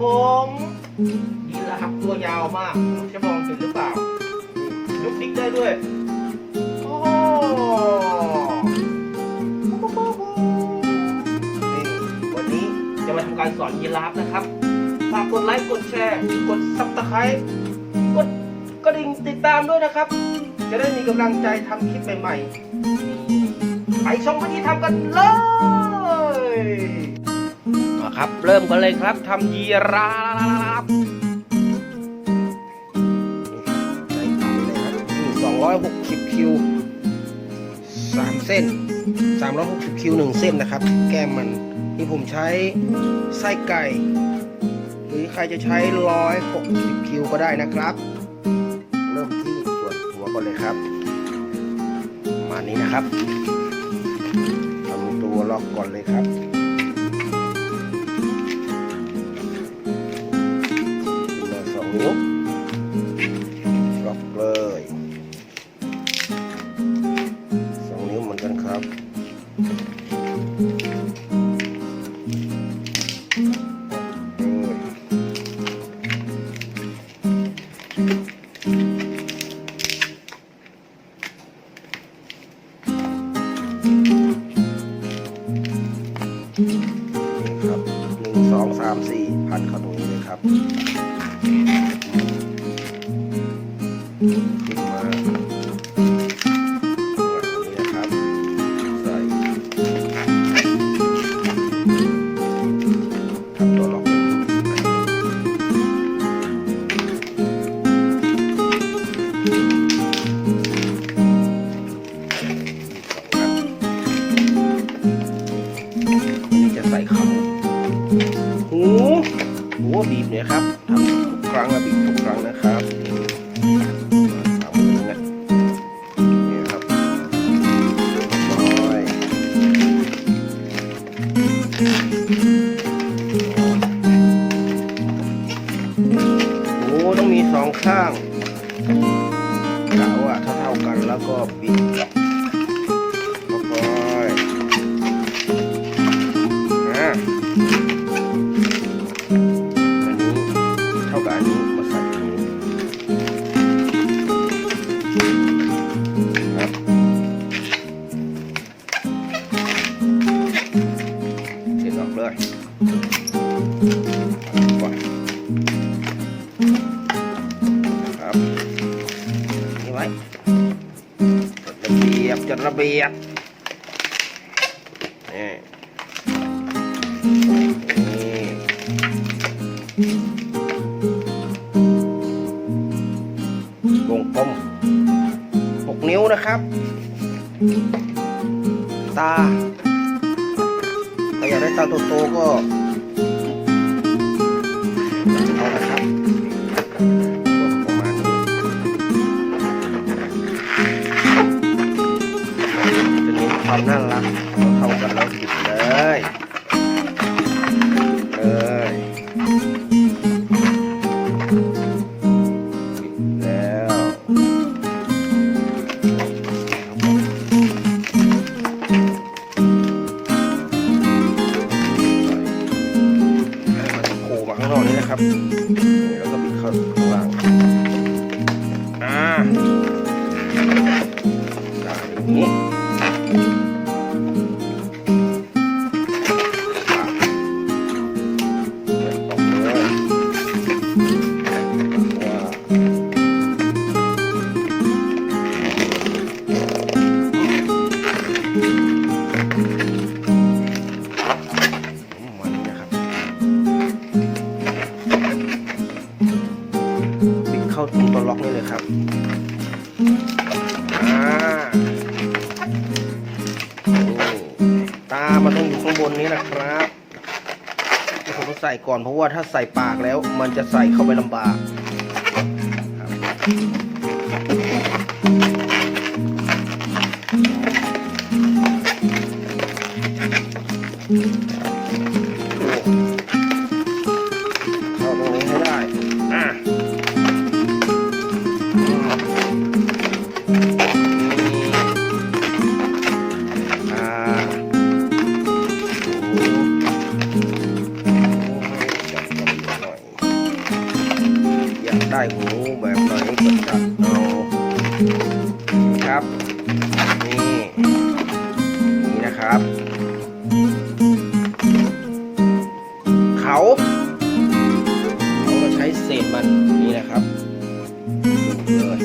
ผมยีราฟตัวยาวมากจะมองเห็นหรือเปล่ายุกดิกได้ด้วยโอ้นี่วันนี้จะมาทำการสอนยีราฟนะครับฝากกดไลค์กดแชร์กดซับสไครต์กดกระดิ่งติดตามด้วยนะครับ จะได้มีกำลังใจทำคลิปใหม่ๆไปชมวิธีทำกันเลย ครับ เริ่มกันเลยครับทำยีราฟใส่เตาเลยครับสองร้อยหกสิบคิวสามเส้นสามร้อยหกสิบคิวหนึ่งเส้นนะครับ แก้มมันนี่ผมใช้ไส้ไก่ หรือใครจะใช้ร้อยหกสิบคิวก็ได้นะครับ เริ่มที่ส่วนหัวก่อนเลยครับ มานี้นะครับทำตัวล็อกก่อนเลยครับ สองนิ้วล็อกเลยสองนิ้วเหมือนกันครับนี่ครับหนึ่งสองสามสี่พันเข้าตรงนี้เลยครับ เนี่ยครับทำทุกครั้งนะบีบทุกครั้งนะครับเอามือนะนี่ครับร้อยหูต้องมีสองข้างกะว่าเท่าๆกันแล้วก็บิดียบนี่นี่วงกลมหกนิ้วนะครับ ตาถ้าอยากได้ตาโตๆก็ นี้เลยว่ามันนะครับปิดเข้าตรงตัวล็อกนี่เลยครับ ใส่ก่อนเพราะว่าถ้าใส่ปากแล้ว มันจะใส่เข้าไปลำบาก ได้หูแบบไหนก็จับเอาครับ นี่นี่นะครับ เขาเขาก็ใช้เศษมันนี่นะครับเลย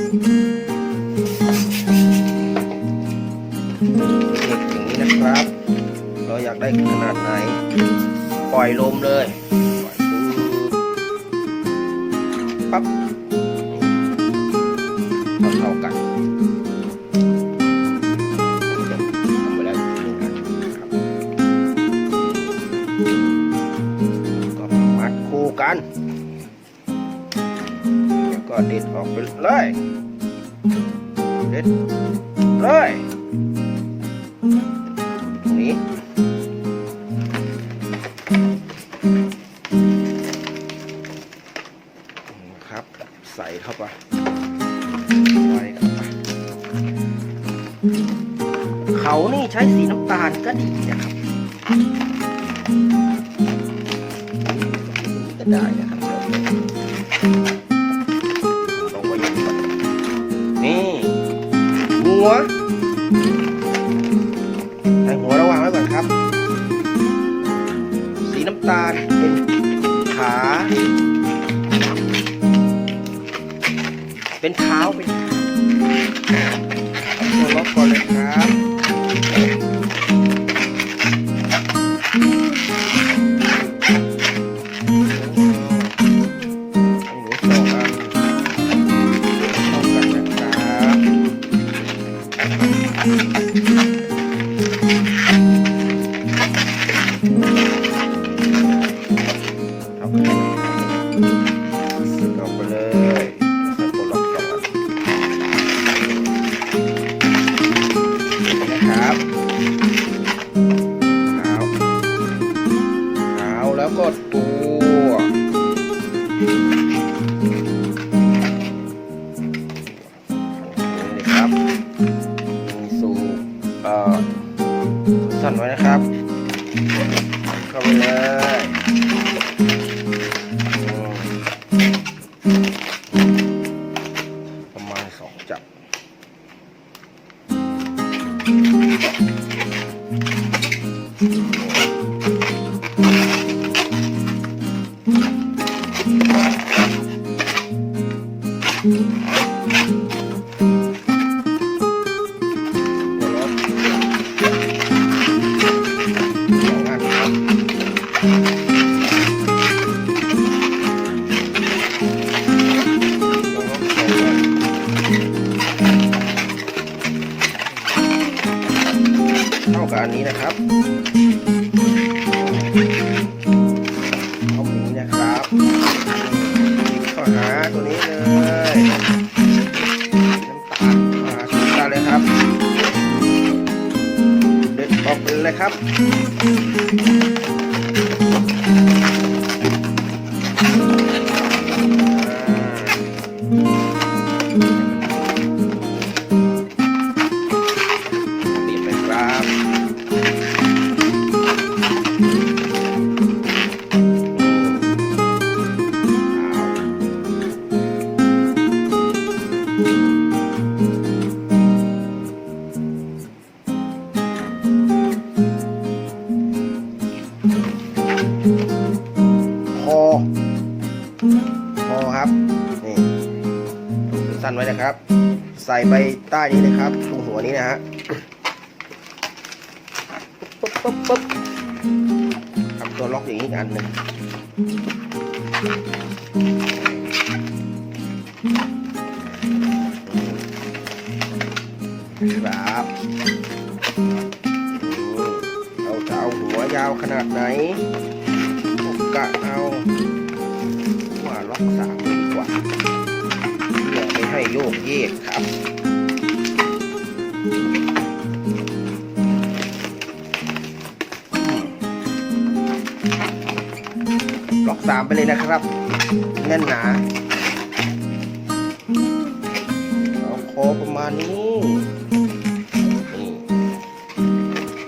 เด็กอย่างนี้นะครับ เราอยากได้ขนาดไหน ปล่อยลมเลย ปั๊บเท่าเท่ากันทำแล้วหนึ่งอันครับก็มัดคู่กันแล้วก็เด็ดออกไปเลย เด็ดเลย สีน้ำตาลก็ดีนะครับ ก็ได้นะครับลงไปนี่หัว หาตัวนี้เลยน้ำตาลมาน้ำตาลเลยครับเด็ดออกเลยครับ สั้นไว้นะครับ ใส่ไปใต้นี้เลยครับตรงหัวนี้นะฮะปุ๊บปุ๊บปุ๊บทำตัวล็อกอย่างนี้อันหนึ่งครับเราจะเอาหัวยาวขนาดไหนก็กะเอาว่าล็อกสามดีกว่า ไม่ให้โยกเยกครับล็อกสามไปเลยนะครับ แน่นหนาเอาคอประมาณนี้นี่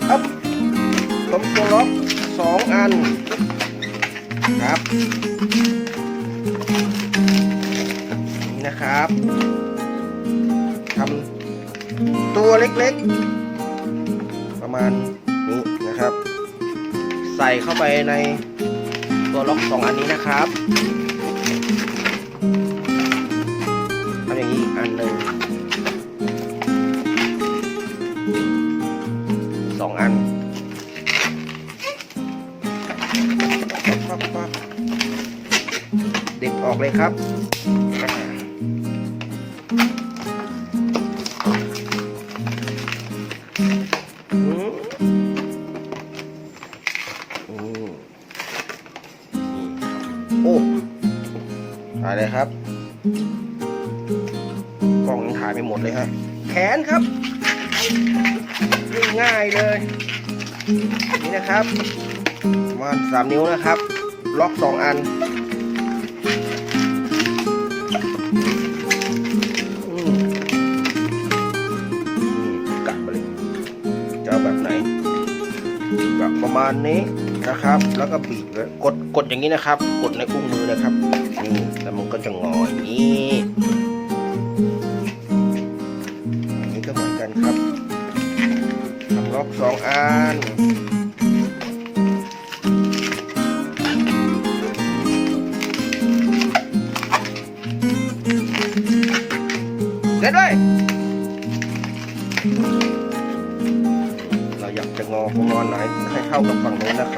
อัพต้มตัวล็อกสองอันครับ นะครับทำตัวเล็กๆ ประมาณนี้นะครับ ใส่เข้าไปในตัวล็อกสองอันนี้นะครับทำอย่างนี้อันหนึ่งสองอันเด็ดออกเลยครับ โอ้ถ่ายเลยครับ กล้องยังถ่ายไม่หมดเลยฮะแขนครับ ง่ายเลย นี่นะครับประมาณสามนิ้วนะครับ ล็อกสองอัน มาณนี้นะครับ แล้วก็บีบไว้กดกดอย่างนี้นะครับ กดในอุ้งมือนะครับนี่แล้วมันก็จะงออย่างนี้อันนี้ก็เหมือนกันครับทำล็อกสองอัน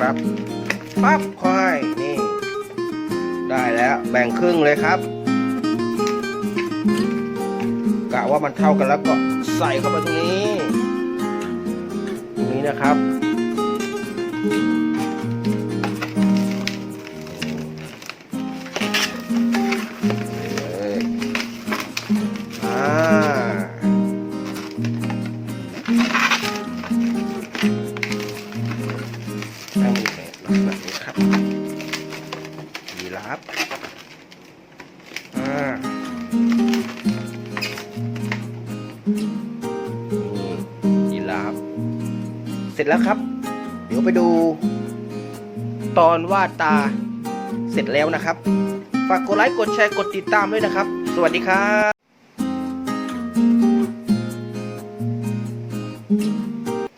ครับปั๊บค่อยนี่ ได้แล้วแบ่งครึ่งเลยครับกะว่ามันเท่ากันแล้วก็ใส่เข้าไปตรงนี้ ตรงนี้นะครับ ยีราฟอ่านี่ยีราฟเสร็จแล้วครับ เดี๋ยวไปดู ตอนวาดตาเสร็จแล้วนะครับ ฝากกดไลค์กดแชร์กดติดตามด้วยนะครับ สวัสดีครับ